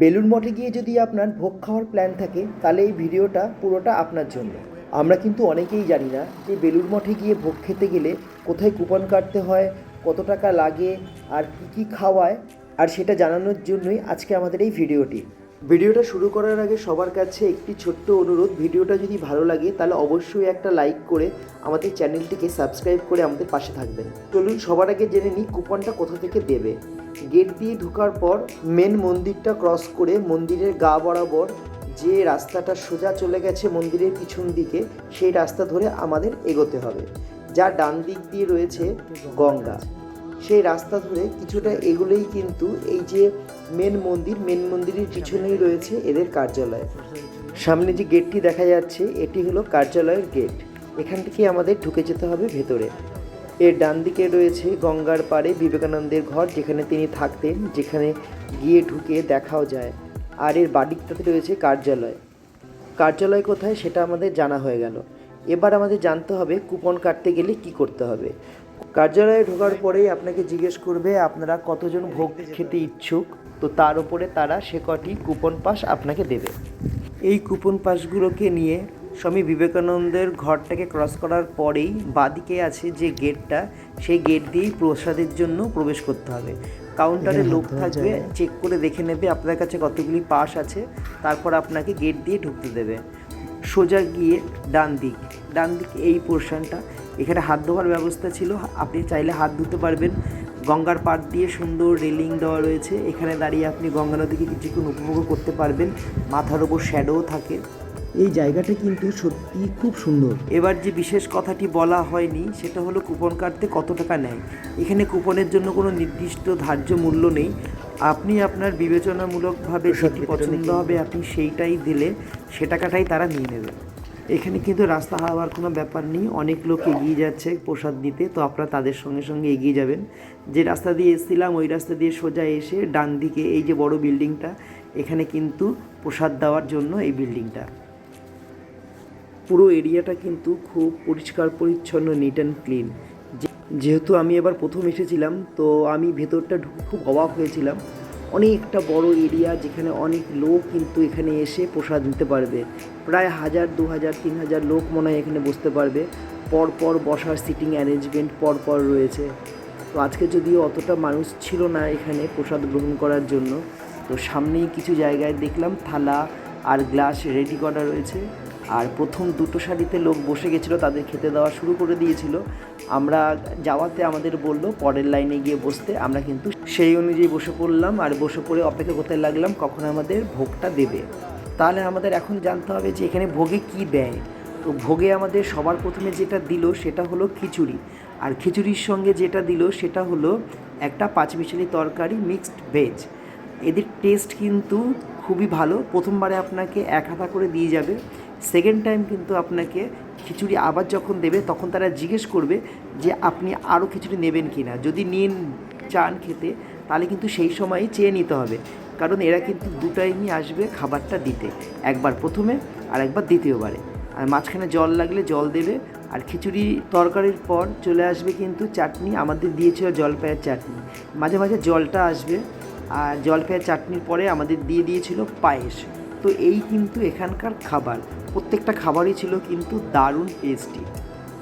বেলুর মঠে গিয়ে যদি আপনার ভোগ খাওয়ার প্ল্যান থাকে, তাহলে এই ভিডিওটা পুরোটা আপনার জন্য। আমরা কিন্তু অনেকেই জানি না যে বেলুর মঠে গিয়ে ভোগ খেতে গেলে কোথায় কুপন কাটতে হয়, কত টাকা লাগে, আর কী কী খাওয়ায়, আর সেটা জানানোর জন্যই আজকে আমাদের এই ভিডিওটি। ভিডিওটা শুরু করার আগে সবার কাছে একটি ছোট্ট অনুরোধ, ভিডিওটা যদি ভালো লাগে তাহলে অবশ্যই একটা লাইক করে আমাদের চ্যানেলটিকে সাবস্ক্রাইব করে আমাদের পাশে থাকবেন। চলুন সবার আগে জেনে নিই কুপনটা কোথা থেকে দেবে। গেট দিয়ে ঢোকার পর মেন মন্দিরটা ক্রস করে মন্দিরের গা বরাবর যে রাস্তাটা সোজা চলে গেছে মন্দিরের পিছন দিকে, সেই রাস্তা ধরে আমাদের এগোতে হবে যার ডান দিক দিয়ে রয়েছে গঙ্গা। সেই রাস্তা ধরে কিছুটা এগুলোই কিন্তু এই যে মেন মন্দির মেন মন্দিরের পিছনেই রয়েছে এদের কার্যালয়। সামনে যে গেটটি দেখা যাচ্ছে, এটি হলো কার্যালয়ের গেট এখান থেকে আমাদের ঢুকে যেতে হবে ভেতরে। এর ডান দিকে রয়েছে গঙ্গার পাড়ে বিবেকানন্দের ঘর, যেখানে তিনি থাকতেন, যেখানে গিয়ে ঢুকে দেখাও যায়। আর এর বাদিকটাতে রয়েছে কার্যালয়। কার্যালয় কোথায় সেটা আমাদের জানা হয়ে গেল। এবার আমাদের জানতে হবে কুপন কাটতে গেলে কি করতে হবে। কার্যালয়ে ঢোকার পরেই আপনাকে জিজ্ঞেস করবে, আপনারা কতজন ভোগ খেতে ইচ্ছুক? তো তার উপরে তারা সে কটি কুপন পাস আপনাকে দেবে। এই কুপন পাসগুলোকে নিয়ে স্বামী বিবেকানন্দের ঘরটাকে ক্রস করার পরেই বাদিকে আছে যে গেটটা সেই গেট দিয়েই প্রসাদের জন্য প্রবেশ করতে হবে। কাউন্টারে লোক থাকবে চেক করে দেখে নেবে আপনার কাছে কতগুলি পাস আছে তারপর আপনাকে গেট দিয়ে ঢুকতে দেবে। সোজা গিয়ে ডান দিক ডান দিক এই পোর্শনটা এখানে হাত ধোয়ার ব্যবস্থা ছিল আপনি চাইলে হাত ধুতে পারবেন। গঙ্গার পাড় দিয়ে সুন্দর রেলিং দেওয়া রয়েছে এখানে দাঁড়িয়ে আপনি গঙ্গা নদীকে কিছুক্ষণ উপভোগ করতে পারবেন। মাথার ওপর শ্যাডোও থাকে। এই জায়গাটা কিন্তু সত্যি খুব সুন্দর। এবার যে বিশেষ কথাটি বলা হয়নি সেটা হলো কুপন কাটতে কত টাকা নেয়। এখানে কুপনের জন্য কোনো নির্দিষ্ট ধার্য মূল্য নেই। আপনি আপনার বিবেচনামূলকভাবে যেটি পছন্দ হবে আপনি সেইটাই দিলে সে টাকাটাই তারা নিয়ে নেবে। এখানে কিন্তু রাস্তা হওয়ার কোনো ব্যাপার নেই অনেক লোক এগিয়ে যাচ্ছে প্রসাদ দিতে তো আপনারা তাদের সঙ্গে সঙ্গে এগিয়ে যাবেন। যে রাস্তা দিয়ে এসেছিলাম ওই রাস্তা দিয়ে সোজা এসে ডান দিকে এই যে বড় বিল্ডিংটা এখানে কিন্তু প্রসাদ দেওয়ার জন্য এই বিল্ডিংটা পুরো এরিয়াটা কিন্তু খুব পরিষ্কার, পরিচ্ছন্ন নিট অ্যান্ড ক্লিন যেহেতু আমি এবার প্রথম এসেছিলাম, তো আমি ভেতরটা ঢুকে খুব অবাক হয়েছিলাম। অনেকটা বড় এরিয়া যেখানে অনেক লোক কিন্তু এখানে এসে প্রসাদ নিতে পারবে। প্রায় হাজার, দু হাজার, তিন হাজার লোক মনে হয় এখানে বসতে পারবে। পর পর বসার সিটিং অ্যারেঞ্জমেন্ট পর পর রয়েছে। তো আজকে যদিও অতটা মানুষ ছিল না এখানে প্রসাদ গ্রহণ করার জন্য, তো সামনেই কিছু জায়গায় দেখলাম থালা আর গ্লাস রেডি করা রয়েছে। আর প্রথম দুটো সারিতে লোক বসে গেছিল, তাদের খেতে দেওয়া শুরু করে দিয়েছিল। আমরা যাওয়াতে আমাদের বলল পরের লাইনে গিয়ে বসতে, আমরা কিন্তু সেই অনুযায়ী বসে পড়লাম আর বসে পড়ে অপেক্ষা করতে লাগলাম কখন আমাদের ভোগটা দেবে। তাহলে আমাদের এখন জানতে হবে যে এখানে ভোগে কি দেয় তো ভোগে আমাদের সবার প্রথমে যেটা দিল সেটা হলো খিচুড়ি। আর খিচুড়ির সঙ্গে যেটা দিল সেটা হলো একটা পাঁচমিশালি তরকারি মিক্সড ভেজ এদের টেস্ট কিন্তু খুবই ভালো। প্রথমবারে আপনাকে এক হাতা করে দিয়ে যাবে। সেকেন্ড টাইম কিন্তু আপনাকে খিচুড়ি আবার যখন দেবে, তখন তারা জিজ্ঞেস করবে যে আপনি আরও খিচুড়ি নেবেন কি না যদি নিন চান খেতে, তাহলে কিন্তু সেই সময়ই চেয়ে নিতে হবে। কারণ এরা কিন্তু দু টাইমই আসবে খাবারটা দিতে। একবার প্রথমে আর একবার দ্বিতীয়বারে। আর মাঝখানে জল লাগলে জল দেবে। আর খিচুড়ি তরকারির পর চলে আসবে কিন্তু চাটনি। আমাদের দিয়েছিল জলপাইয়ের চাটনি। মাঝে মাঝে জলটা আসবে। আর জলপাইয়ের চাটনির পরে আমাদের দিয়ে দিয়েছিল পায়েস। তো এই কিন্তু এখানকার খাবার। প্রত্যেকটা খাবারই ছিল কিন্তু দারুণ টেস্টি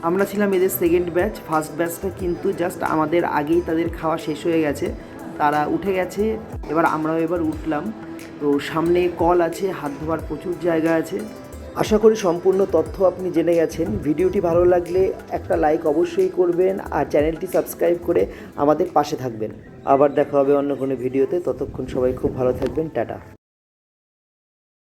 আমরা ছিলাম এদের সেকেন্ড ব্যাচ ফার্স্ট ব্যাচটা কিন্তু জাস্ট আমাদের আগেই তাদের খাওয়া শেষ হয়ে গেছে। তারা উঠে গেছে, এবার আমরাও এবার উঠলাম। তো সামনে কল আছে, হাত ধোয়ার প্রচুর জায়গা আছে। আশা করি সম্পূর্ণ তথ্য আপনি জেনে গেছেন। ভিডিওটি ভালো লাগলে একটা লাইক অবশ্যই করবেন আর চ্যানেলটি সাবস্ক্রাইব করে আমাদের পাশে থাকবেন। আবার দেখা হবে অন্য কোনো ভিডিওতে। ততক্ষণ সবাই খুব ভালো থাকবেন। টাটা।